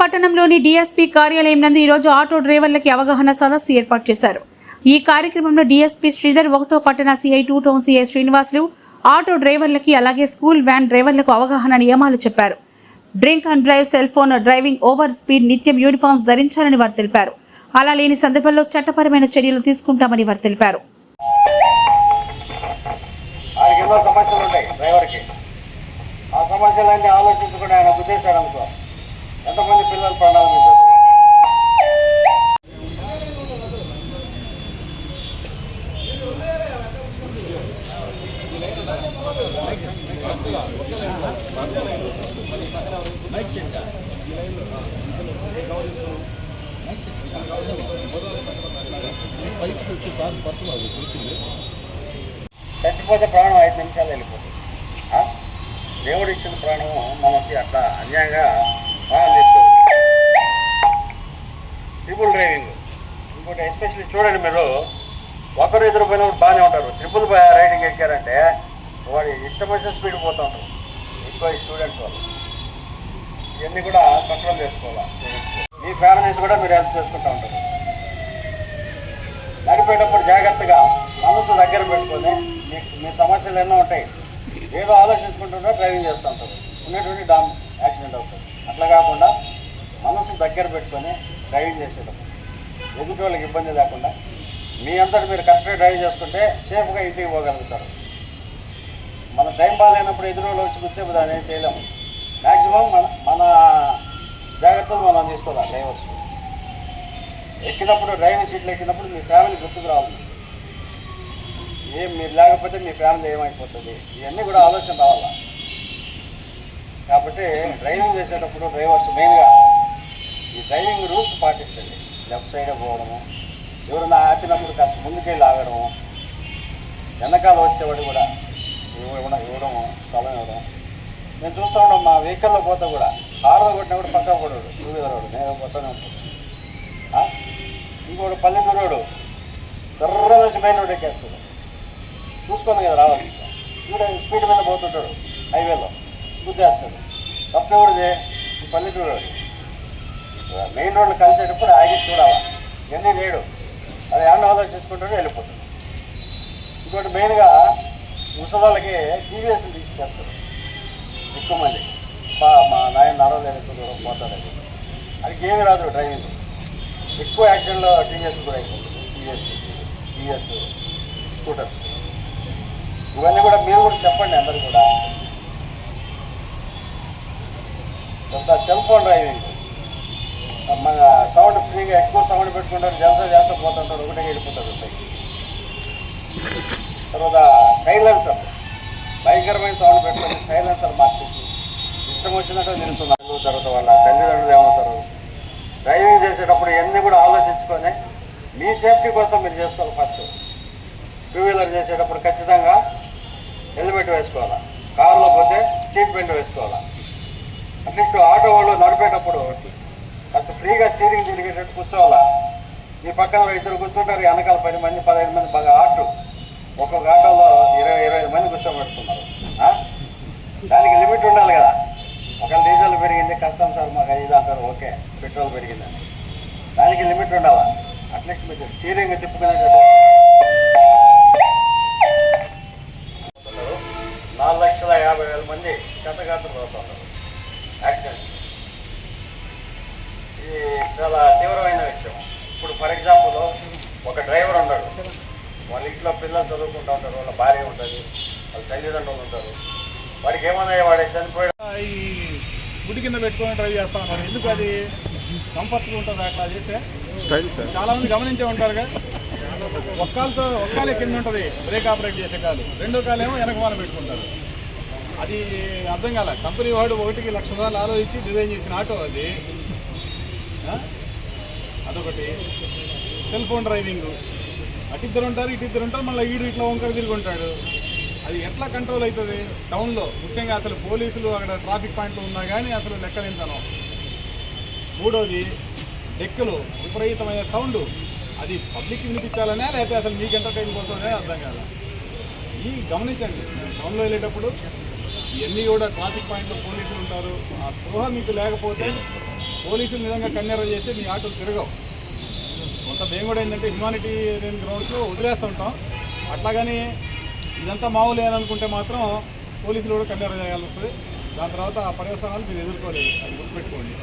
పట్టణంలోని డీఎస్పీ కార్యాలయం నందు ఈరోజు ఆటో డ్రైవర్లకి అవగాహన సదస్సు ఏర్పాటు చేశారు. ఈ కార్యక్రమంలో డీఎస్పీ శ్రీధర్ ఒకటో పట్టణ CI two town CI Srinivasulu auto డ్రైవర్లకి అలాగే స్కూల్ వ్యాన్ డ్రైవర్లకు అవగాహన నియమాలు చెప్పారు. Drink and drive cell phone driving over speed నిత్యం యూనిఫామ్స్ ధరించాలని వారు తెలిపారు. అలా లేని సందర్భంలో చట్టపరమైన చర్యలు తీసుకుంటామని వారు తెలిపారు. సమస్యలు ఉంటాయి డ్రైవర్కి. ఆ సమస్యలన్నీ ఆలోచించుకుని ఆయన ఉద్దేశాలు అనుకో. ఎంతమంది పిల్లలు ప్రాణాలు మీ చచ్చిపోతే ప్రాణం ఐదు నిమిషాలు వెళ్ళిపోతుంది. దేవుడు ఇచ్చిన ప్రాణము మనకి అట్లా అన్యాయంగా ట్రిపుల్ డ్రైవింగ్ ఇంకోటి ఎస్పెషల్లీ చూడండి మీరు ఒకరు ఎదురు పోయినప్పుడు బాగానే ఉంటారు. ట్రిపుల్ రైడింగ్ ఎక్కారంటే వాడి ఇష్టం వచ్చిన స్పీడ్ పోతూ ఉంటారు. ఎక్కువ స్టూడెంట్స్ వాళ్ళు. ఇవన్నీ కూడా కంట్రోల్ చేసుకోవాలి? మీ ఫ్యామిలీస్ కూడా మీరు హెల్ప్ చేసుకుంటూ ఉంటారు. నడిపేటప్పుడు జాగ్రత్తగా మనసు దగ్గర పెట్టుకొని మీ మీ సమస్యలు ఎన్నో ఉంటాయి. ఏదో ఆలోచించుకుంటుంటే డ్రైవింగ్ చేస్తూ ఉంటారు. ఉన్నటువంటి డామ్ యాక్సిడెంట్ అవుతుంది. అట్లా కాకుండా మనసు దగ్గర పెట్టుకొని డ్రైవింగ్ చేసేటప్పుడు. ఎదుటి వాళ్ళకి ఇబ్బంది లేకుండా మీ అంతటి మీరు కరెక్ట్గా డ్రైవ్ చేసుకుంటే సేఫ్గా ఇంటికి పోగలుగుతారు. మన టైం బాగాలేనప్పుడు ఎదురు వాళ్ళు వచ్చి గుర్తే దాన్ని ఏం చేయలేము. మ్యాక్సిమం మన మన జాగ్రత్తలు మనం తీసుకోవాలి డ్రైవర్స్. ఎక్కినప్పుడు డ్రైవింగ్ సీట్లు ఎక్కినప్పుడు మీ ఫ్యామిలీ గుర్తుకు రావాలి. ఏం మీరు లేకపోతే మీ ఫ్యామిలీ ఏమైపోతుంది? ఇవన్నీ కూడా ఆలోచన రావాలా? కాబట్టి డ్రైవింగ్ చేసేటప్పుడు డ్రైవర్స్ మెయిన్గా ఈ డ్రైవింగ్ రూల్స్ పాటించండి. లెఫ్ట్ సైడ్ పోవడము ఎవరైనా ఆపినప్పుడు కాస్త ముందుకెళ్ళి ఆగడము వెనకాల వచ్చేవాడు కూడా ఇవ్వడం ఇవ్వడము స్థలం ఇవ్వడం. నేను చూస్తూ ఉన్నాం మా వెహికల్లో పోతే కూడా కారులో కొట్టినప్పుడు పక్క పడవాడు టూ వీలర్ వాడు నేను పోతానే ఉంటాను. ఇంకోడు పల్లెటూరుడు పల్లెటూరోడు సర్ర నుంచి మెయిన్ రోడ్ ఎక్కేస్తాడు. చూసుకుంది కదా రావాలి. ఇక్కడ స్పీడ్ మీద పోతుంటాడు హైవేలో. గుద్దేస్తాడు. తప్పెవరిది పల్లెటూరు. మెయిన్ రోడ్లు కలిసేటప్పుడు ఆగి చూడాలా. ఇవన్నీ లేడు. అది ఏమన్నా ఆలోచించుకుంటాడు వెళ్ళిపోతుంది. ఇంకోటి మెయిన్గా ముసలాళ్ళకి టీవీఎస్లు తీసుకొస్తారు ఎక్కువ మంది. బా మా నాయన నడవలేదు ఎక్కువ దూరం పోతాడు అది ఏమి రాదు డ్రైవింగ్. ఎక్కువ యాక్సిడెంట్లో టీవీఎస్ కూడా అయిపోతుంది టీవీఎస్ టీవీఎస్ స్కూటర్స్. ఇవన్నీ కూడా మీరు కూడా చెప్పండి అందరు కూడా. పెద్ద సెల్ ఫోన్ డ్రైవింగ్ మన సౌండ్ ఫ్రీగా ఎక్కువ సౌండ్ పెట్టుకుంటారు జలసా చేస్తా పోతుంటాడు ఒకటే వెళ్ళిపోతాడు పైకి. తర్వాత సైలెన్సర్ భయంకరమైన సౌండ్ పెట్టుకుని సైలెన్సర్ మార్చేసి. ఇష్టం వచ్చినట్టు తిరుగుతున్నారు. తర్వాత వాళ్ళ తల్లిదండ్రులు ఏమవుతారు? డ్రైవింగ్ చేసేటప్పుడు ఇవన్నీ కూడా ఆలోచించుకొని మీ సేఫ్టీ కోసం మీరు చేసుకోవాలి ఫస్ట్ టూ వీలర్ చేసేటప్పుడు ఖచ్చితంగా తిరిగేటట్టు కూర్చోవాలా? ఈ పక్కన ఇద్దరు కూర్చుంటారు వెనకాల పది మంది పదిహేను మంది బాగా ఆటో. ఒక్కొక్క ఆటోలో ఇరవై ఇరవై ఐదు మంది కూర్చోబెడుతున్నారు. దానికి లిమిట్ ఉండాలి కదా. ఒకవేళ డీజిల్ పెరిగింది కష్టం సార్ మాకు ఐదు అంటారు ఓకే పెట్రోల్ పెరిగిందని. దానికి లిమిట్ ఉండాలా? అట్లీస్ట్ మీరు స్టీరింగ్ తిప్పుకునేటట్టు. నాలుగు లక్షల యాభై వేల మంది క్షతగాత్రులు అవుతున్నారు. యాక్సిడెంట్స్ ఇది చాలా తీవ్రమైన విషయం. ఇప్పుడు ఫర్ ఎగ్జాంపుల్ ఒక డ్రైవర్ ఉన్నాడు. వాళ్ళ ఇంట్లో పిల్లలు చదువుకుంటూ ఉంటారు వాళ్ళ భార్య ఉంటుంది వాళ్ళ తల్లిదండ్రులు ఉంటారు. వాడికి ఏమన్నా వాడు చనిపోయాడు. ఈ గుడి కింద పెట్టుకొని డ్రైవ్ చేస్తా ఉన్నారు. ఎందుకు అది కంఫర్ట్గా ఉంటుంది అట్లా చేస్తే? స్టైల్ సార్ చాలా మంది గమనించే ఉంటారుగా ఒక్కాలతో ఒక్కాలే కింద ఉంటుంది. బ్రేక్ ఆపరేట్ చేసే కాలు. రెండో కాలేమో వెనక వాళ్ళ పెట్టుకుంటారు. అది అర్థం కాల. కంపెనీ వాడు ఒకటికి లక్ష సార్లు ఆలోచించి డిజైన్ చేసిన ఆటో అది? అదొకటి. సెల్ ఫోన్ డ్రైవింగ్ అటు ఇద్దరు ఉంటారు ఇటు ఇద్దరు ఉంటారు మళ్ళీ ఈడు ఇట్లా వంకర తిరిగి ఉంటాడు. అది ఎట్లా కంట్రోల్ అవుతుంది? టౌన్లో ముఖ్యంగా అసలు పోలీసులు అక్కడ ట్రాఫిక్ పాయింట్లు ఉన్నా కానీ అసలు లెక్కలేంతనం మూడోది డెక్కులు. విపరీతమైన సౌండ్ అది పబ్లిక్ వినిపించాలనే లేకపోతే అసలు మీకు ఎంటర్టైన్ కోసమనే అర్థం కాదు. ఈ గమనించండి. టౌన్లో వెళ్ళేటప్పుడు ఇవన్నీ కూడా ట్రాఫిక్ పాయింట్లో పోలీసులు ఉంటారు. ఆ స్పృహ మీకు లేకపోతే పోలీసులు నిజంగా కన్నెర చేసి మీ ఆటోలు తిరగవు. కొంత మేము కూడా ఏంటంటే హ్యుమానిటీ గ్రౌండ్స్లో వదిలేస్తుంటాం. అట్లాగని ఇదంతా మామూలు అనుకుంటే మాత్రం పోలీసులు కూడా కన్నెర చేయాల్సి వస్తుంది. దాని తర్వాత ఆ పర్యవసానాలు మీరు ఎదుర్కోలేదు. అది గుర్తుపెట్టుకోండి.